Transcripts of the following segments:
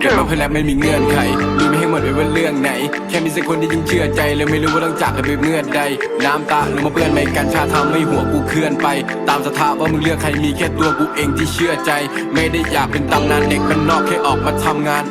เกิดมาเพื่อแลบไม่มีเงื่อนไขรู้ไม่ให้หมดเลยว่าเรื่องไหน แค่มีสักคนที่ยิ่งเชื่อใจเลยไม่รู้ว่าต้องจากกันไปเมื่อใด น้ำตาลงมาเปื้อนไม่กันชาทำให้หัวกูเคลื่อนไป ตามสถาว่ามึงเลือกใครมีแค่ตัวกูเองที่เชื่อใจ ไม่ได้อยากเป็นตำนานเด็กมันนอกแค่ออกมาทำงาน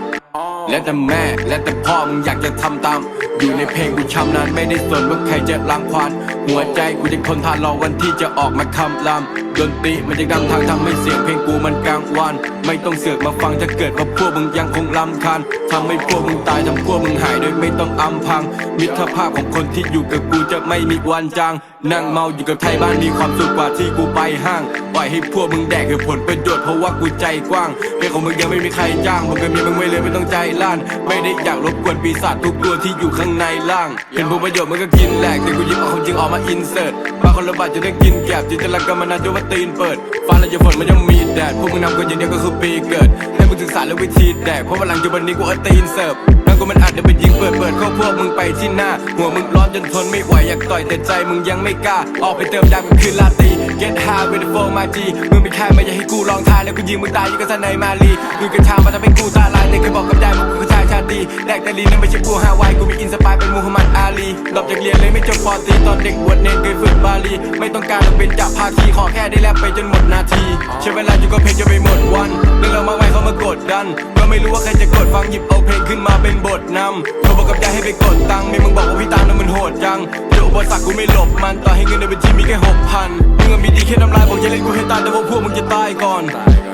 และแต่แม่และแต่พ่อมึงอยากจะทำตาม อยู่ในเพลงกูช้ำนานไม่ได้สนว่าใครจะล้างควานหัวใจกูจะคนทานรอวันที่จะออกมาคำราม ดนตรีมันจะดังทางทำให้เสียงเพลงกูมันกลางวานไม่ต้องเสือกมาฟังถ้าเกิดว่าพวกมึงยังคงลำคาญทำให้พวกมึงตายทำพวกมึงหายโดยไม่ต้องอำพัง มิตรภาพของคนที่อยู่กับกูจะไม่มีวันจาง นั่งเมาอยู่กับไทยบ้านมีความสุขกว่าที่กูไปห้าง ล่อยให้พวกมึงแดกคือผลประโยชน์เพราะว่ากูใจกว้างเพลงของมึงยังไม่มีใครจ้างมึงก็มีมึงไม่เลยไม่ต้องใจล้าน ไม่ได้อยากรบกวนปีศาจทุกตัวที่อยู่ข้างในล่างเป็นผลประโยชน์มึงก็กินแหลกแต่กูหยิบเอาความจริงออกมาอินเสิร์ตบางคนระบาดจะได้กินแกบจิตรกรรมนาจนว่าตีนเปิดฟ้าและจะฝนมันยังมีแดดพวกมึงนำกันอย่างเดียวก็คือปีเกิดให้มึงศึกษาและวิธีแดกเพราะว่าหลังจากวันนี้กูเอาตีนเสิร์ฟแล้ว กูมันอาจจะไปยิงเปิดเปิดเข้าพวกมึงไปที่หน้า หัวมึงร้อนจนทนไม่ไหวอยากต่อยแต่ใจมึงยังไม่กล้า ออกไปเติมดำกันคืนลาตี get high with the flow my G มึงไม่แค่ม่อยากให้กูลองทายแล้วกูยิงมึงตายยิ่งกับทนายมาลีดูกัญชามาทำให้กูตาลายแต่เคยบอกกับยายมึงกูคือชายชาตีแดกแต่ลีนั่นไม่ใช่กูฮาวายกูมีอินสปายเป็นมูฮัมหมัดอาลีหลบจากเรียนเลยไม่จบปอตีตอนเด็กบวชเนรเคยฝึกบาลีไม่ต้องการต้องเป็นจับภาคีขอแค่ได้แลบไปจนหมดนาทีใช้เวลาอยู่กับเพลงจนไปหมดวันเรื่องเรามากมายเขามากดดันก็ไม่รู้ว่าใครจะกดฟังหยิบ ขึ้นมาเป็นบทนำโทรบอกกับยายให้ไปกดตังค์ไม่มึงบอกว่าพี่ตามนั้นมันโหดจังเจออุปสรรคกูไม่หลบมันต่อให้เงินในบัญชีมีแค่หกพันมึงอะมีดีแค่น้ำลายบอกอย่าเล่นกูให้ตายแต่ว่าพวกมึงจะตายก่อน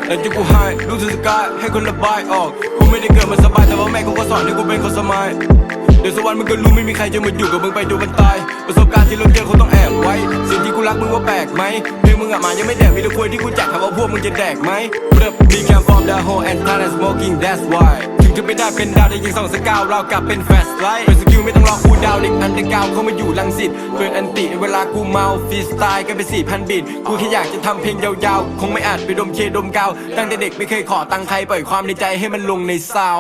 แล้วจะกูให้ลูกถึงสกายให้คนระบายออกกูไม่ได้เกิดมาสบายแต่ว่าแม่กูก็สอนให้กูเป็นคนสมัยเดี๋ยวสักวันมึงก็รู้ไม่มีใครจะมาอยู่กับมึงไปจนวันตาย ประสบการณ์ที่เราเจอเขาต้องแอบไว้ สิ่งที่กูรักมึงว่าแปลกไหมเพลงมึงอะมายังไม่แดกมีต่ควยที่กูแจกถามว่าพวกมึงจะแดกไหมเริ่มมีแคมฟอร์มดาโฮแอนด์ทาร์ smoking that's why ถึงไม่ได้เป็นดาวแต่ยังส่องสกาวเรากลับเป็นแฟลชไลท์เป็นสกิลไม่ต้องรอคูดาวเด็กอันเดอร์กาวเขามาอยู่ลังสิตเปิดอันติเวลากูเมาฟรีสไตล์กันไปสี่พันบิตกูแค่อยากจะทำเพลงยาวๆ คงไม่อาจไปดมเคดมกาว ตั้งแต่เด็กไม่เคยขอตังค์ใครปล่อยความในใจให้มันลงในซาว